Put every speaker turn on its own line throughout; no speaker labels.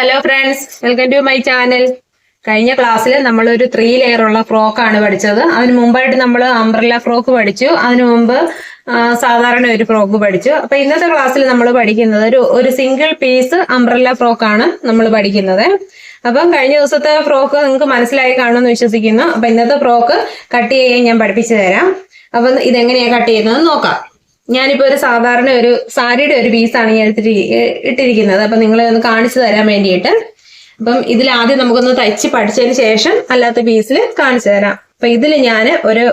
Hello friends welcome to my channel കഴിഞ്ഞ ക്ലാസ്സിൽ നമ്മൾ ഒരു ത്രീ ലെയർ ഉള്ള ഫ്രോക്ക് ആണ് പഠിച്ചത്. അതിന് മുമ്പായിട്ട് നമ്മൾ അംബ്രല്ല ഫ്രോക്ക് പഠിച്ചു. അതിനു മുമ്പ് സാധാരണ ഒരു ഫ്രോക്ക് പഠിച്ചു. അപ്പൊ ഇന്നത്തെ ക്ലാസ്സിൽ നമ്മൾ പഠിക്കുന്നത് ഒരു ഒരു സിംഗിൾ പീസ് അംബ്രല്ല ആണ് നമ്മൾ പഠിക്കുന്നത്. അപ്പം കഴിഞ്ഞ ദിവസത്തെ ഫ്രോക്ക് നിങ്ങൾക്ക് മനസ്സിലായി കാണുമെന്ന് വിശ്വസിക്കുന്നു. അപ്പൊ ഇന്നത്തെ ഫ്രോക്ക് കട്ട് ചെയ്യാൻ ഞാൻ പഠിപ്പിച്ചു തരാം. അപ്പം ഇതെങ്ങനെയാണ് കട്ട് ചെയ്യുന്നത് നോക്കാം. ഞാനിപ്പോ ഒരു സാധാരണ ഒരു സാരിയുടെ ഒരു പീസാണ് ഞാൻ എടുത്തിട്ട് ഇട്ടിരിക്കുന്നത്. അപ്പൊ നിങ്ങളെ ഒന്ന് കാണിച്ചു തരാൻ വേണ്ടിയിട്ട്. അപ്പം ഇതിൽ ആദ്യം നമുക്കൊന്ന് തയ്ച്ച് പഠിച്ചതിന് ശേഷം അല്ലാത്ത പീസിൽ കാണിച്ചു തരാം. അപ്പൊ ഇതിൽ ഞാൻ ഒരു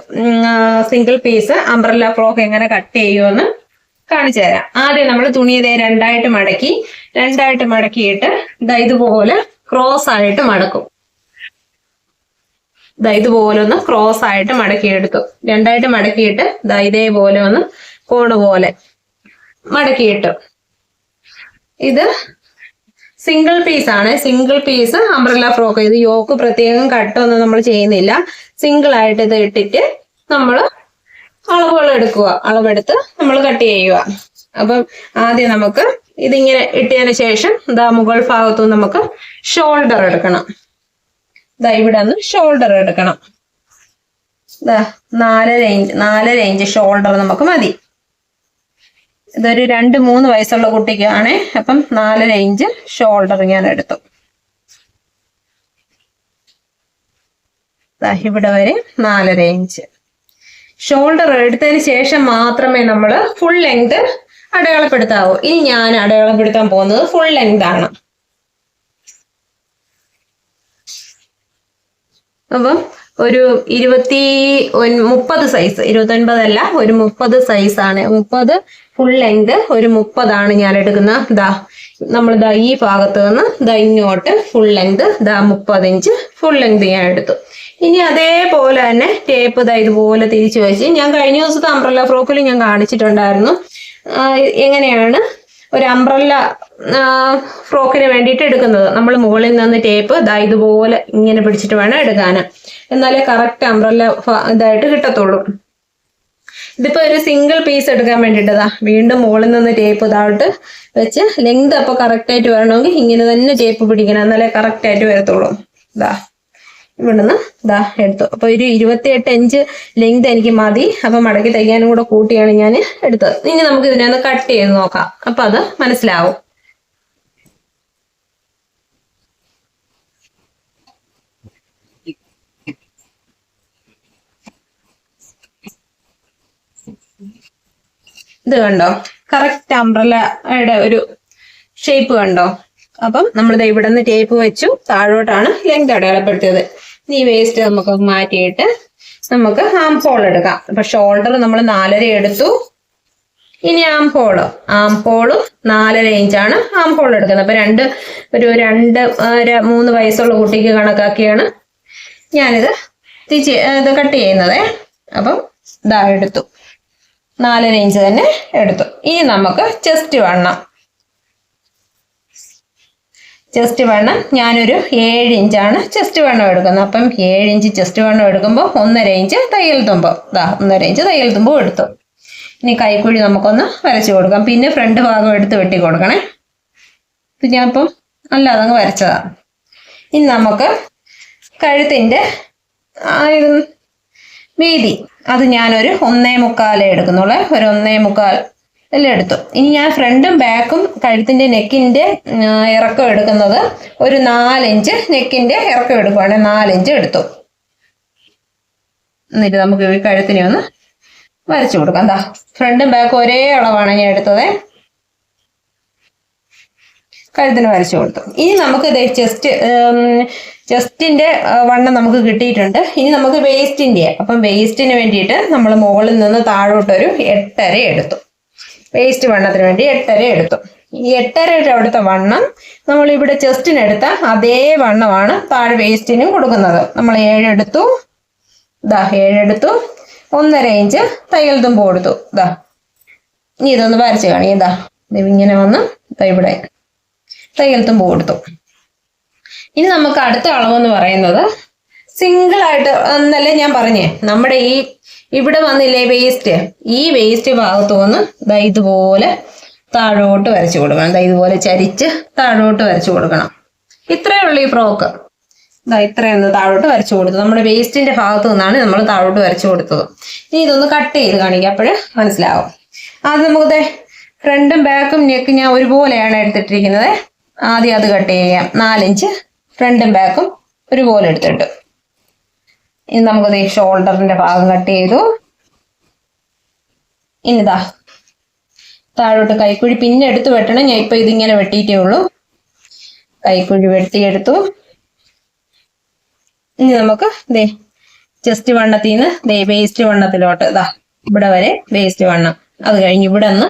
സിംഗിൾ പീസ് അംബ്രല്ല ഫ്രോക്ക് എങ്ങനെ കട്ട് ചെയ്യുമെന്ന് കാണിച്ചു തരാം. ആദ്യം നമ്മൾ തുണി ഇതേ രണ്ടായിട്ട് മടക്കി രണ്ടായിട്ട് മടക്കിയിട്ട് ഇതാ ഇതുപോലെ ക്രോസ് ആയിട്ട് മടക്കും. ഇതാ ഇതുപോലെ ഒന്ന് ക്രോസ് ആയിട്ട് മടക്കിയെടുത്തു രണ്ടായിട്ട് മടക്കിയിട്ട് ദൈതേ ഇതേപോലെ ഒന്ന് കോണ് പോലെ മടക്കിയിട്ടു. ഇത് സിംഗിൾ പീസ് ആണ്. സിംഗിൾ പീസ് അംബ്രല്ല ഫ്രോക്ക് ഇത് യോക്ക് പ്രത്യേകം കട്ടൊന്നും നമ്മൾ ചെയ്യുന്നില്ല. സിംഗിൾ ആയിട്ട് ഇത് ഇട്ടിട്ട് നമ്മൾ അളവുകൾ എടുക്കുക. അളവെടുത്ത് നമ്മൾ കട്ട് ചെയ്യുക. അപ്പം ആദ്യം നമുക്ക് ഇതിങ്ങനെ ഇട്ടതിന് ശേഷം ഇതാ മുകൾ ഭാഗത്തു നമുക്ക് ഷോൾഡർ എടുക്കണം. ഇതാ ഇവിടെ നിന്ന് ഷോൾഡർ എടുക്കണം. ഇതാ നാലര ഇഞ്ച് നാലര ഇഞ്ച് ഷോൾഡർ നമുക്ക് മതി. ഇതൊരു രണ്ട് മൂന്ന് വയസ്സുള്ള കുട്ടിക്കാണ്. അപ്പം നാലര ഇഞ്ച് ഷോൾഡർ ഞാൻ എടുത്തു. ഇവിടെ വരെ നാലര ഇഞ്ച്. ഷോൾഡർ എടുത്തതിന് ശേഷം മാത്രമേ നമ്മൾ ഫുൾ ലെങ്ത് അടയാളപ്പെടുത്താവൂ. ഇനി ഞാൻ അടയാളപ്പെടുത്താൻ പോകുന്നത് ഫുൾ ലെങ്ത് ആണ്. അപ്പം ഒരു ഇരുപത്തി മുപ്പത് സൈസ് ഇരുപത്തൊൻപതല്ല ഒരു മുപ്പത് സൈസ് ആണ്. മുപ്പത് ഫുൾ ലെങ്ത് ഒരു മുപ്പതാണ് ഞാൻ എടുക്കുന്ന ദാ നമ്മൾ ദാ ഈ ഭാഗത്ത് നിന്ന് ദാ ഇങ്ങോട്ട് ഫുൾ ലെങ്ത് ദാ മുപ്പത് ഇഞ്ച് ഫുൾ ലെങ്ത് ഞാൻ എടുത്തു. ഇനി അതേപോലെ തന്നെ ടേപ്പ് ദാ ഇതുപോലെ തിരിച്ചു വെച്ച് ഞാൻ കഴിഞ്ഞ ദിവസത്തെ അംബ്രല്ല ഫ്രോക്കിൽ ഞാൻ കാണിച്ചിട്ടുണ്ടായിരുന്നു. എങ്ങനെയാണ് ഒരു അംബ്രല്ല ഫ്രോക്കിന് വേണ്ടിയിട്ട് എടുക്കുന്നത്. നമ്മൾ മുകളിൽ നിന്ന് ടേപ്പ് ഇതാ ഇതുപോലെ ഇങ്ങനെ പിടിച്ചിട്ട് വേണം എടുക്കാൻ. എന്നാലേ കറക്റ്റ് അംബ്രല്ല ഇതായിട്ട് കിട്ടത്തുള്ളൂ. ഇതിപ്പോ ഒരു സിംഗിൾ പീസ് എടുക്കാൻ വേണ്ടിയിട്ടതാ വീണ്ടും മുകളിൽ നിന്ന് ടേപ്പ് ഇതായിട്ട് വെച്ച് ലെങ്ത് അപ്പോൾ കറക്റ്റ് ആയിട്ട് വരണമെങ്കിൽ ഇങ്ങനെ തന്നെ ടേപ്പ് പിടിക്കണം. എന്നാലേ കറക്റ്റ് ആയിട്ട് വരത്തുള്ളൂ. ഇതാ ഇവിടുന്ന് ഇതാ എടുത്തു. അപ്പൊ ഒരു ഇരുപത്തിയെട്ട് ഇഞ്ച് ലെങ്ത് എനിക്ക് മതി. അപ്പൊ മടക്കി തയ്ക്കാനും കൂടെ കൂട്ടിയാണ് ഞാൻ എടുത്തത്. ഇനി നമുക്ക് ഇതിനകത്ത് കട്ട് ചെയ്ത് നോക്കാം. അപ്പൊ അത് മനസ്സിലാവും. ഇത് കണ്ടോ? കറക്റ്റ് അംബ്രലയുടെ ഒരു ഷേപ്പ് കണ്ടോ? അപ്പം നമ്മളിത് ഇവിടെ നിന്ന് ടേപ്പ് വെച്ചു. താഴോട്ടാണ് ലെങ്ത് അടയാളപ്പെടുത്തിയത്. ഈ വേസ്റ്റ് നമുക്ക് മാറ്റിയിട്ട് നമുക്ക് ആം ഹോൾ എടുക്കാം. അപ്പൊ ഷോൾഡർ നമ്മൾ നാലര എടുത്തു. ഇനി ആം ഹോൾ ആം ഹോളും നാലര ഇഞ്ചാണ് ആം ഹോൾ എടുക്കുന്നത്. അപ്പൊ രണ്ട് ഒരു രണ്ട് മൂന്ന് വയസ്സുള്ള കുട്ടിക്ക് കണക്കാക്കിയാണ് ഞാനിത് ഇത് കട്ട് ചെയ്യുന്നത്. അപ്പം ഇതാ എടുത്തു. നാലര ഇഞ്ച് തന്നെ എടുത്തു. ഇനി നമുക്ക് ചെസ്റ്റ് വണ്ണം. ചെസ്റ്റ് വണ്ണം ഞാനൊരു ഏഴ് ഇഞ്ചാണ് ചെസ്റ്റ് വണ്ണം എടുക്കുന്നത്. അപ്പം ഏഴ് ഇഞ്ച് ചെസ്റ്റ് വണ്ണം എടുക്കുമ്പോൾ ഒന്നര ഇഞ്ച് തയ്യൽ തുമ്പ്. ഇതാ ഒന്നര ഇഞ്ച് തയ്യൽ തുമ്പും എടുത്തു. ഇനി കൈക്കുഴി നമുക്കൊന്ന് വരച്ചു കൊടുക്കാം. പിന്നെ ഫ്രണ്ട് ഭാഗം എടുത്ത് വെട്ടി കൊടുക്കണേ. ഇത് ഞാനിപ്പം അല്ലാതെ അങ്ങ് വരച്ചതാണ് ഇനി നമുക്ക് കഴുത്തിന്റെ വീതി. അത് ഞാനൊരു ഒന്നേ മുക്കാലേ എടുക്കുന്നുള്ളൂ. ഒരു ഒന്നേ മുക്കാൽ എല്ലാം എടുത്തു. ഇനി ഞാൻ ഫ്രണ്ടും ബാക്കും കഴുത്തിന്റെ നെക്കിന്റെ ഇറക്കം എടുക്കുന്നത് ഒരു നാലിഞ്ച് നെക്കിന്റെ ഇറക്കം എടുക്കുവാണ്. നാലിഞ്ച് എടുത്തു. എന്നിട്ട് നമുക്ക് ഈ കഴുത്തിനെ ഒന്ന് വരച്ചു കൊടുക്കാം. എന്താ ഫ്രണ്ടും ബാക്കും ഒരേ അളവാണ് ഞാൻ എടുത്തത്. കഴുത്തിന് വരച്ചു കൊടുത്തു. ഇനി നമുക്ക് ചെസ്റ്റ് ചെസ്റ്റിന്റെ വണ്ണം നമുക്ക് കിട്ടിയിട്ടുണ്ട്. ഇനി നമുക്ക് വേസ്റ്റിന്റെ അപ്പം വേസ്റ്റിന് വേണ്ടിയിട്ട് നമ്മൾ മുകളിൽ നിന്ന് താഴോട്ടൊരു എട്ടര എടുത്തു. വേസ്റ്റ് വണ്ണത്തിന് വേണ്ടി എട്ടര എടുത്തു. ഈ എട്ടരയുടെ അവിടുത്തെ വണ്ണം നമ്മൾ ഇവിടെ ചെസ്റ്റിനെടുത്ത അതേ വണ്ണമാണ് താഴെ വേസ്റ്റിനും കൊടുക്കുന്നത്. നമ്മൾ ഏഴെടുത്തു ഇതാ ഏഴെടുത്തു ഒന്നര ഇഞ്ച് തയ്യൽ തുമ്പ് കൊടുത്തു ഇതാ ഇനി ഇതൊന്ന് വരച്ച് കാണി ഇത് ഇങ്ങനെ വന്ന് ഇവിടെ തയ്യൽ തുമ്പ് കൊടുത്തു ഇനി നമുക്ക് അടുത്ത അളവെന്ന് പറയുന്നത് സിംഗിൾ ആയിട്ട് എന്നല്ലേ ഞാൻ പറഞ്ഞേ നമ്മുടെ ഈ ഇവിടെ വന്നില്ലേ വേസ്റ്റ് ഈ വേസ്റ്റ് ഭാഗത്ത് വന്ന് ഇതുപോലെ താഴോട്ട് വരച്ചു കൊടുക്കണം. ദാ ഇതുപോലെ ചരിച്ച് താഴോട്ട് വരച്ചു കൊടുക്കണം. ഇത്രയേ ഉള്ളൂ ഈ ഫ്രോക്ക് ഇതാ ഇത്രയൊന്ന് താഴോട്ട് വരച്ചു കൊടുത്തു. നമ്മുടെ വേസ്റ്റിന്റെ ഭാഗത്തു നിന്നാണ് നമ്മൾ താഴോട്ട് വരച്ചു കൊടുത്തത്. ഇനി ഇതൊന്ന് കട്ട് ചെയ്ത് കാണിക്കുക അപ്പോൾ മനസ്സിലാവും. അത് നമുക്ക് ഫ്രണ്ടും ബാക്കും നെക്ക് ഞാൻ ഒരുപോലെയാണ് എടുത്തിട്ടിരിക്കുന്നത്. ആദ്യം അത് കട്ട് ചെയ്യാം. നാലിഞ്ച്. ഫ്രണ്ടും ബാക്കും ഒരുപോലെ എടുത്തിട്ട്. ഇനി നമുക്ക് ഷോൾഡറിന്റെ ഭാഗം കട്ട് ചെയ്തു. ഇനിതാ താഴോട്ട് കൈക്കുഴി പിന്നെ എടുത്ത് വെട്ടണം. ഞാൻ ഇപ്പൊ ഇതിങ്ങനെ വെട്ടിയിട്ടേ ഉള്ളൂ. കൈക്കുഴി വെട്ടിയെടുത്തു ഇനി നമുക്ക് ദേ ചെസ്റ്റ് വണ്ണത്തിൽ നിന്ന് ദേ വേസ്റ്റ് വണ്ണത്തിലോട്ട് ഇതാ ഇവിടെ വരെ വേസ്റ്റ് വണ്ണം. അത് കഴിഞ്ഞ് ഇവിടെ നിന്ന്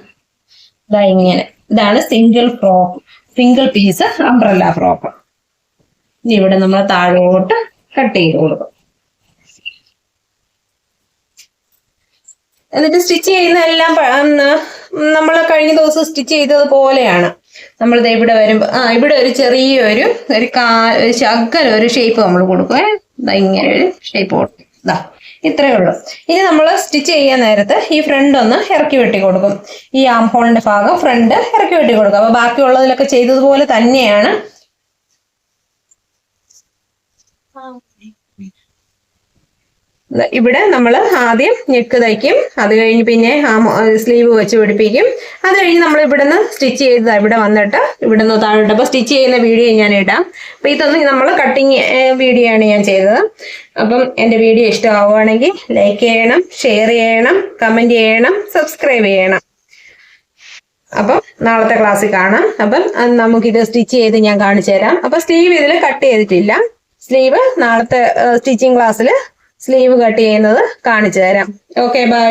ഇതാ ഇങ്ങനെ. ഇതാണ് single frock single piece umbrella frock ഇനി ഇവിടെ നമ്മൾ താഴോട്ട് കട്ട് ചെയ്ത് കൊടുക്കും. എന്നിട്ട് സ്റ്റിച്ച് ചെയ്യുന്ന എല്ലാം നമ്മൾ കഴിഞ്ഞ ദിവസം സ്റ്റിച്ച് ചെയ്തത് പോലെയാണ്. നമ്മൾ ദേ ഇവിടെ വരുമ്പോ ആ ഇവിടെ ഒരു ചെറിയൊരു ഒരു കാ ഒരു ശകല ഒരു ഷേപ്പ് നമ്മൾ കൊടുക്കുക ഇങ്ങനെ ഒരു ഷേപ്പ് കൊടുക്കും ഇതാ ഇത്രയേ ഉള്ളൂ. ഇനി നമ്മൾ സ്റ്റിച്ച് ചെയ്യാൻ നേരത്ത് ഈ ഫ്രണ്ട് ഒന്ന് ഇറക്കി വെട്ടി കൊടുക്കും. ഈ ആം ഹോളിന്റെ ഭാഗം ഫ്രണ്ട് ഇറക്കി വെട്ടി കൊടുക്കും. അപ്പൊ ബാക്കിയുള്ളതിലൊക്കെ ചെയ്തതുപോലെ തന്നെയാണ്. ദാ ഇവിടെ നമ്മൾ ആദ്യം ഞെക്ക് തയ്ക്കും. അത് കഴിഞ്ഞ് പിന്നെ ആ സ്ലീവ് വെച്ച് പിടിപ്പിക്കും. അത് കഴിഞ്ഞ് നമ്മൾ ഇവിടുന്ന് സ്റ്റിച്ച് ചെയ്ത് ഇവിടെ വന്നിട്ട് ഇവിടുന്ന് താഴോട്ട്. അപ്പോൾ സ്റ്റിച്ച് ചെയ്യുന്ന വീഡിയോ ഞാൻ ഇടാം. അപ്പോൾ ഇതൊന്നും നമ്മൾ കട്ടിങ് വീഡിയോ ആണ് ഞാൻ ചെയ്തത്. അപ്പം എന്റെ വീഡിയോ ഇഷ്ടമാവുകയാണെങ്കിൽ ലൈക്ക് ചെയ്യണം ഷെയർ ചെയ്യണം കമന്റ് ചെയ്യണം സബ്സ്ക്രൈബ് ചെയ്യണം. അപ്പം നാളത്തെ ക്ലാസ്സിൽ കാണാം. അപ്പം നമുക്കിത് സ്റ്റിച്ച് ചെയ്ത് ഞാൻ കാണിച്ചു തരാം. അപ്പം സ്ലീവ് ഇതിൽ കട്ട് ചെയ്തിട്ടില്ല. സ്ലീവ് നാളത്തെ സ്റ്റിച്ചിങ് ക്ലാസ്സിൽ സ്ലീവ് കട്ട് ചെയ്യുന്നത് കാണിച്ചു തരാം. Okay bye